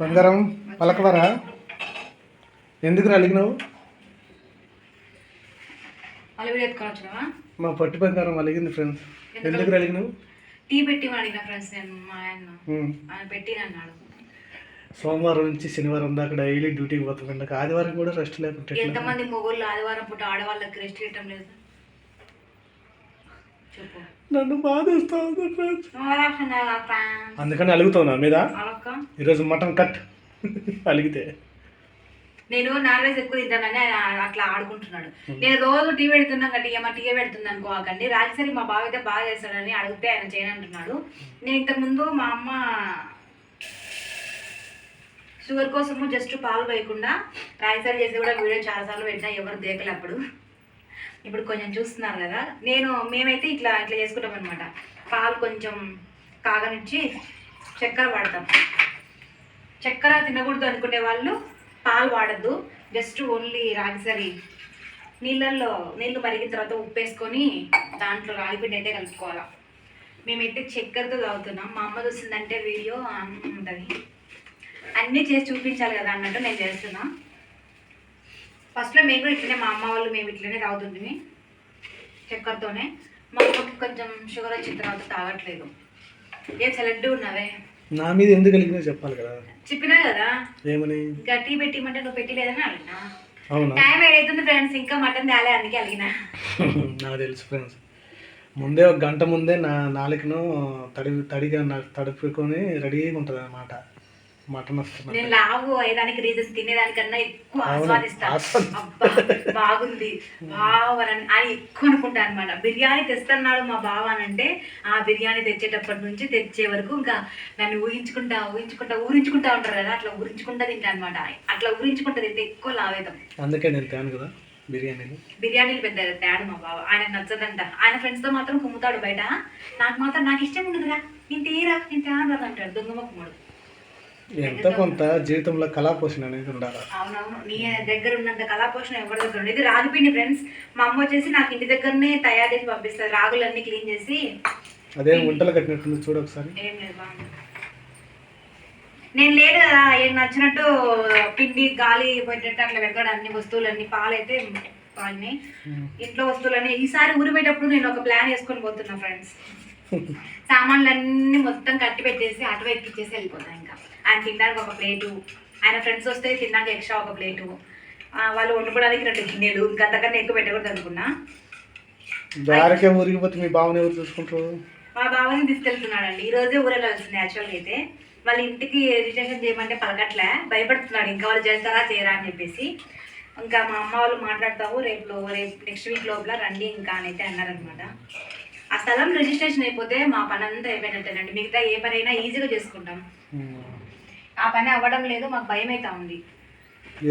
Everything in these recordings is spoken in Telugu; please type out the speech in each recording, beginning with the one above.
బంగారం పలకవరా? ఎందుకు అలిగినావు? మా పట్టు బంగారం అలిగింది ఫ్రెండ్స్ ఎందుకు అలిగినావు? టీ పెట్టి అడిగిన ఫ్రెండ్స్ నేను మా ఆయన. పెట్టి అన్నాడు సోమవారం నుంచి శనివారం దాకా డైలీ డ్యూటీకి పోతుంది నాకు ఆదివారం కూడా రెస్ట్ లేకుంటే ఎట్లా? ఎంతమంది మొగోళ్ళు ఆదివారం పూట ఆడవాళ్ళకి రెస్ట్ ఇవ్వటం లేదు? నన్ను బాధేస్తా. అందుకని అలుగుతావు నా మీద? ఈరోజు మటన్ కట్. అలిగితే. నేను నాన్ వెజ్ ఎక్కువ తింటానని ఆయన అట్లా ఆడుకుంటున్నాడు. నేను రోజు టీ పెడుతున్నా కాబట్టి ఏమో టీ పెడుతుంది అనుకోకండి రాజసరి మా బావ అయితే బాగా చేస్తాడని అడిగితే ఆయన చేయనంటున్నాడు. నేను ఇంతకుముందు మా అమ్మ షుగర్ కోసము జస్ట్ పాలు వేయకుండా రాజసరి చేసి కూడా వీడియో చాలాసార్లు పెట్టినా ఎవరు దేకలే అప్పుడు. ఇప్పుడు కొంచెం చూస్తున్నారు కదా. నేను మేమైతే ఇట్లా ఇట్లా చేసుకుంటాం అనమాట పాలు కొంచెం కాగనిచ్చి చక్కెర వాడతాం. చక్కెర తినకూడదు అనుకునే వాళ్ళు పాలు వాడద్దు. జస్ట్ ఓన్లీ రాగిసరి నీళ్ళల్లో నీళ్ళు మరిగిన తర్వాత ఉప్పు వేసుకొని దాంట్లో రాగిపిండి అయితే కలుపుకోవాలి. మేమైతే చక్కెరతో తాగుతున్నాం. మా అమ్మ చూసిందంటే వీడియో ఉంటుంది. అన్నీ చేసి చూపించాలి కదా అన్నట్టు నేను చేస్తున్నా. ఫస్ట్లో మేము కూడా ఇట్లనే మా అమ్మ వాళ్ళు మేము ఇట్లనే తాగుతుంటిమి చక్కెరతోనే. మా అమ్మకి కొంచెం షుగర్ వచ్చిన తర్వాత తాగట్లేదు. ఏం సెలెక్ట్ ఉన్నావే? నా మీద ఎందుకు అలిగినా చెప్పాలి కదా. చెప్పినా కదా? ఏమని? ఇంకా టీ పెట్టిమంటే నువ్వు పెట్టలేదని అడిగినా. అవునా? టైం ఏదైతుంది ఫ్రెండ్స్ ఇంకా మటన్ తేలే అందుకే అడిగినా. నాకు తెలుసు ఫ్రెండ్స్. ముందే ఒక గంట ముందే నా నాలుకను తడి తడిగా తడుపుకొని రెడీగా ఉంటుంది అనమాట మటన్ వస్తుంది నేను లావు అయ్యేదానికి రీజన్స్ తినేదానికన్నా ఎక్కువ అవును, ఆస్వాదిస్తా. ఆస్వాది- అబ్బా బాగుంది. బావ అని ఎక్కువ అనుకుంటా అనమాట బిర్యానీ తెస్తున్నాడు మా బావ అని అంటే ఆ బిర్యానీ తెచ్చేటప్పటి నుంచి తెచ్చే వరకు ఇంకా నన్ను ఊహించుకుంటా ఊహించుకుంటా ఊరించుకుంటా ఉంటారు కదా అట్లా ఊరించుకుంటా తింటా అనమాట అట్లా ఊరించుకుంటా తింటే ఎక్కువ లావేదాం అందుకే నేను కదా బిర్యానీని బిర్యానీలు పెద్ద తేడు మా బావ. ఆయన నచ్చదంట. ఆయన ఫ్రెండ్స్తో మాత్రం కుమ్ముతాడు బయట. నాకు మాత్రం నాకు ఇష్టం ఉండదురా. నేను తీరా నేను రా అంటాడు. దొంగ కుమ్ముడు. ఎంత కొంత జీవితంలో కళాపోషణ అనేది ఉండాలి? అవునవును. నీ దగ్గర ఉన్నంత కళాపోషణ ఎవరి దగ్గర ఉండదు. ఇది రాగిపిండి ఫ్రెండ్స్ మా అమ్మ వచ్చేసి నాకు ఇంటి దగ్గరనే తయారు చేసి పంపిస్తుంది. రాగులన్నీ క్లీన్ చేసి. అదే గుంటలు కట్టినట్టుంది చూడు ఒకసారి. ఏం లేదు బాగుంది. నేను లేదు కదా. ఏం నచ్చినట్టు పిండి గాలి పెట్టేట్టు అట్లా పెడతాడు. అన్ని వస్తువులన్నీ పాలైతే పాలని. ఇంట్లో వస్తువులన్నీ. ఈసారి ఊరు పోయేటప్పుడు నేను ఒక ప్లాన్ వేసుకొని పోతున్నా ఫ్రెండ్స్ సామాన్లన్నీ మొత్తం కట్టి పెట్టేసి అటు ఎక్కిచ్చేసి వెళ్ళిపోతాను ఇంకా. ఆయన తినడానికి ఒక ప్లేటు. ఆయన ఫ్రెండ్స్ వస్తే తిన్నాక ఎక్స్ట్రా ఒక ప్లేటు. వాళ్ళు వండుకోవడానికి రెండు గిన్నెలు. ఇంకా అంతకన్నా ఎక్కువ పెట్టకూడదు అనుకున్నా. దారికే ఊరికి పోతే మీ బావని ఎవరు చూసుకుంటారు? మా బావని తీసుకెళ్తున్నాడండి. ఈ రోజే ఊరెళ్ళాల్సింది యాక్చువల్గా అయితే. వాళ్ళ ఇంటికి రిజిస్ట్రేషన్ చేయమంటే పలకట్లే. భయపడుతున్నాడు. ఇంకా వాళ్ళు చేస్తారా చేయరా అని చెప్పేసి. ఇంకా మా అమ్మ వాళ్ళు మాట్లాడతావు రేపు రేపు నెక్స్ట్ వీక్ లోపల రండి ఇంకా అని అయితే అన్నారనమాట ఆ స్థలం రిజిస్ట్రేషన్ అయిపోతే మా పని అంతా అయిపోయినట్టేనండి. మిగతా ఏ పని అయినా ఈజీగా చేసుకుంటాం. ఆ పని అవ్వడం లేదు మాకు భయం అయితే ఉంది.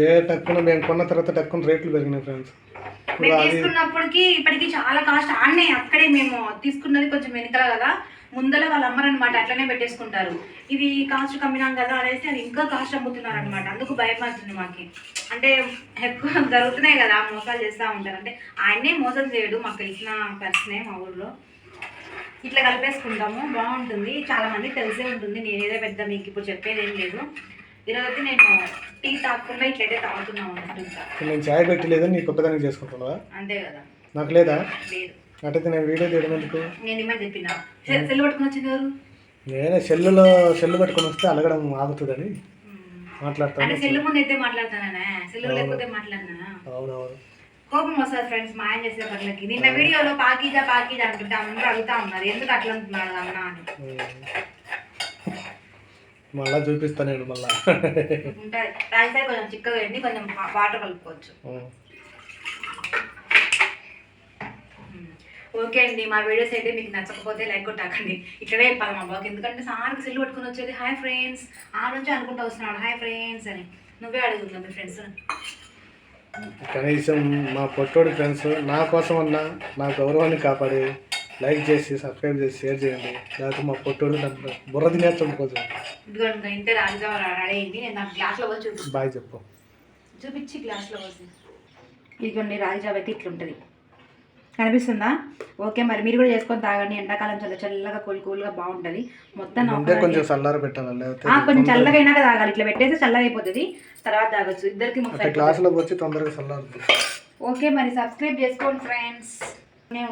ఏ టక్కున మేము కొన్న తర్వాత టక్కున రేట్లు పెరిగినాయి ఫ్రెండ్స్. మేము తీసుకున్నప్పటికి ఇప్పటికి చాలా కాస్ట్ ఆడనే అక్కడే మేము తీసుకున్నది కొంచెం వెనకాల కదా ముందర వాళ్ళు అమ్మరనమాట అట్లనే పెట్టేసుకుంటారు. ఇది కాస్ట్ కమ్మినాం కదా అనేసి అది ఇంకా కాస్ట్ అమ్ముతున్నారు అనమాట అందుకు భయం అవుతుంది మాకు. అంటే ఎక్కువ జరుగుతున్నాయి కదా మోసాలు చేస్తూ ఉంటారు. అంటే ఆయనే మోసం చేయడు మాకు తెలిసిన పర్సనే మా ఊర్లో. ఇట్లా కలిపేసుకుంటాము. బాగుంటుంది. చాలా మందికి తెలిసే ఉంటుంది. నేనేదో పెద్ద మీకు ఇప్పుడు చెప్పేది ఏం లేదు. ఈరోజు అయితే నేను టీ తాగకుండా ఇట్లయితే తాగుతున్నాను అనుకుంటా నేను ఛాయ్ పెట్టలేదని నీ కొత్తదానికి చేసుకుంటున్నావా? అంతే కదా. నాకు లేదా? లేదు. అటైతే నేను వీడియో తీయడం ఎందుకు? నేను ఇమ్మని చెప్పిన. సెల్ పట్టుకుని వచ్చింది ఎవరు? నేనే సెల్లులో సెల్లు పట్టుకొని వస్తే అలగడం ఆగుతుందని మాట్లాడతాను. సెల్ ముందు అయితే మాట్లాడతానా సెల్ లేకపోతే మాట్లాడినా? అవునవును. కోపం వస్తుంది ఫ్రెండ్స్ మా ఆయన చేసే పనులకి. నిన్న వీడియోలో పాకీజా పాకీజా అంటుంటే అందరూ అడుగుతా ఉన్నారు ఎందుకు అట్లా అంటున్నాడు అన్న అని. మళ్ళా చూపిస్తా నేను మళ్ళా. ఉంటుంది కొంచెం చిక్కగా వేయండి కొంచెం వాటర్ కలుపుకోవచ్చు. ఓకే అండి మా వీడియోస్ అయితే మీకు నచ్చకపోతే లైక్ కొట్టాకండి. ఇక్కడే చెప్పాలి మా బాబుకి ఎందుకంటే సార్కి సెల్ పట్టుకుని వచ్చేది హాయ్ ఫ్రెండ్స్ ఆ నుంచి అనుకుంటూ వస్తున్నాడు హాయ్ ఫ్రెండ్స్ అని. నువ్వే అడుగుతున్నావు మీ ఫ్రెండ్స్ కనీసం మా పొట్టోడి ఫ్రెండ్స్ నా కోసం అన్నా నా గౌరవాన్ని కాపాడి లైక్ చేసి సబ్స్క్రైబ్ చేసి షేర్ చేయండి. లేకపోతే మా పొట్టోడు బుర్ర తినేస్తాం చూపి బాయ్ చెప్పు. చూపించి గ్లాస్లో ఇదిగోండి రాజుజాబ్ అయితే ఇట్లుంటుంది. కనిపిస్తుందా? ఓకే మరి మీరు కూడా చేసుకొని తాగండి. ఎండాకాలం చల్ల చల్లగా కూల్ కూల్గా బాగుంటుంది. మొత్తం కొంచెం చల్లార పెట్టాలి? కొంచెం చల్లగా అయినాక తాగాలి. ఇట్లా పెట్టేస్తే చల్లగా అయిపోతుంది. తర్వాత తాగొచ్చు. ఇద్దరికి గ్లాసులోకి వచ్చి తొందరగా చల్లారుతుంది ఓకే మరి సబ్స్క్రైబ్ చేసుకోండి ఫ్రెండ్స్.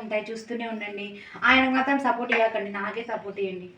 ఉంటాయి. చూస్తూనే ఉండండి. ఆయన మాత్రం సపోర్ట్ ఇవ్వకండి నాకే సపోర్ట్ ఇవ్వండి